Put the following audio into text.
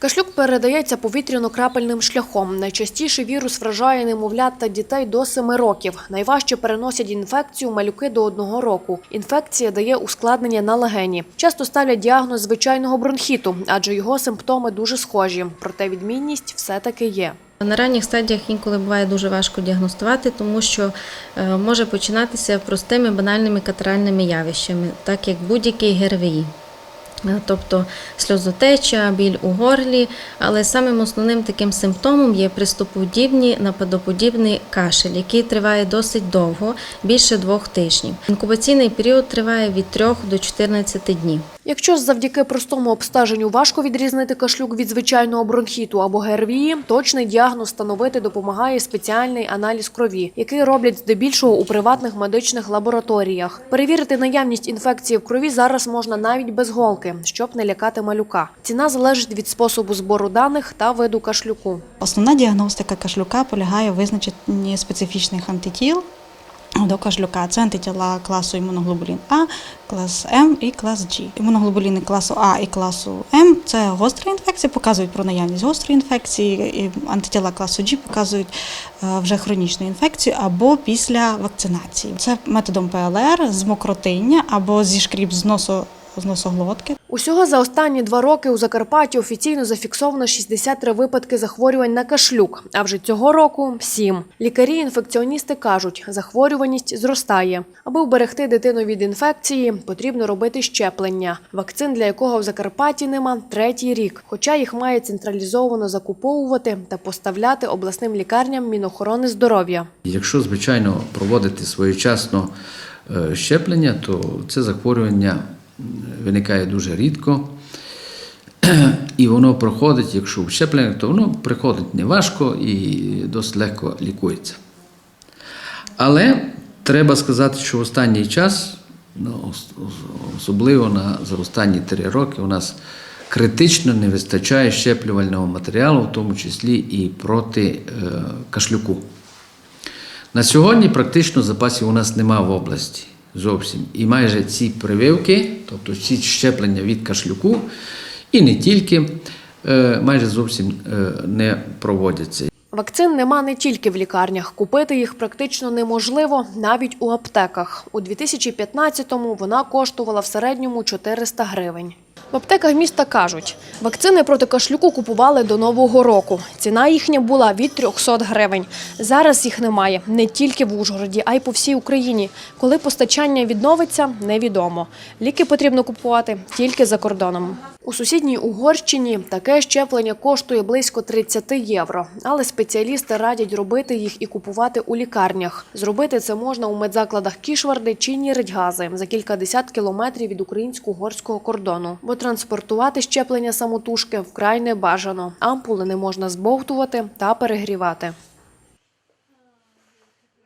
Кашлюк передається повітряно-крапельним шляхом. Найчастіше вірус вражає немовлят та дітей до 7 років. Найважче переносять інфекцію малюки до 1 року. Інфекція дає ускладнення на легені. Часто ставлять діагноз звичайного бронхіту, адже його симптоми дуже схожі. Проте відмінність все-таки є. На ранніх стадіях інколи буває дуже важко діагностувати, тому що е, може починатися простими банальними катаральними явищами, так як будь-який ГРВІ. Е, Тобто сльозотеча, біль у горлі, але самим основним таким симптомом є приступодібний нападоподібний кашель, який триває досить довго, більше двох тижнів. Інкубаційний період триває від 3 до 14 днів. Якщо завдяки простому обстеженню важко відрізнити кашлюк від звичайного бронхіту або ГРВІ, точний діагноз встановити допомагає спеціальний аналіз крові, який роблять здебільшого у приватних медичних лабораторіях. Перевірити наявність інфекції в крові зараз можна навіть без голки, щоб не лякати малюка. Ціна залежить від способу збору даних та виду кашлюку. Основна діагностика кашлюка полягає у визначенні специфічних антитіл до кашлюка. Це антитіла класу імуноглобулін А, клас М і клас G. Імуноглобуліни класу А і класу М це гостра інфекція, показують про наявність гострої інфекції. І антитіла класу G показують е, вже хронічну інфекцію або після вакцинації. Це методом ПЛР з мокротиння або зі шкріп з носу з носоглотки. Усього за останні два роки у Закарпатті офіційно зафіксовано 63 випадки захворювань на кашлюк, а вже цього року – 7. Лікарі-інфекціоністи кажуть, захворюваність зростає. Аби вберегти дитину від інфекції, потрібно робити щеплення, вакцин для якого в Закарпатті нема третій рік, хоча їх має централізовано закуповувати та поставляти обласним лікарням Мінохорони здоров'я. Якщо, звичайно, проводити своєчасно е, щеплення, то це захворювання виникає дуже рідко. І воно проходить, якщо в то воно приходить неважко і досить легко лікується. Але треба сказати, що в останній час, ну, ос- ос- особливо на, за останні три роки, у нас критично не вистачає щеплювального матеріалу, в тому числі і проти е, кашлюку. На сьогодні практично запасів у нас нема в області зовсім. І майже ці прививки, тобто ці щеплення від кашлюку, і не тільки, е, майже зовсім е, не проводяться. Вакцин нема не тільки в лікарнях. Купити їх практично неможливо навіть у аптеках. У 2015-му вона коштувала в середньому 400 гривень. В аптеках міста кажуть, вакцини проти кашлюку купували до Нового року. Ціна їхня була від 300 гривень. Зараз їх немає не тільки в Ужгороді, а й по всій Україні. Коли постачання відновиться, невідомо. Ліки потрібно купувати тільки за кордоном. У сусідній Угорщині таке щеплення коштує близько 30 євро, але спеціалісти радять робити їх і купувати у лікарнях. Зробити це можна у медзакладах Кішварди чи Ніридьгази за кількадесят кілометрів від українсько-угорського кордону. Транспортувати щеплення самотужки вкрай не бажано. Ампули не можна збовтувати та перегрівати.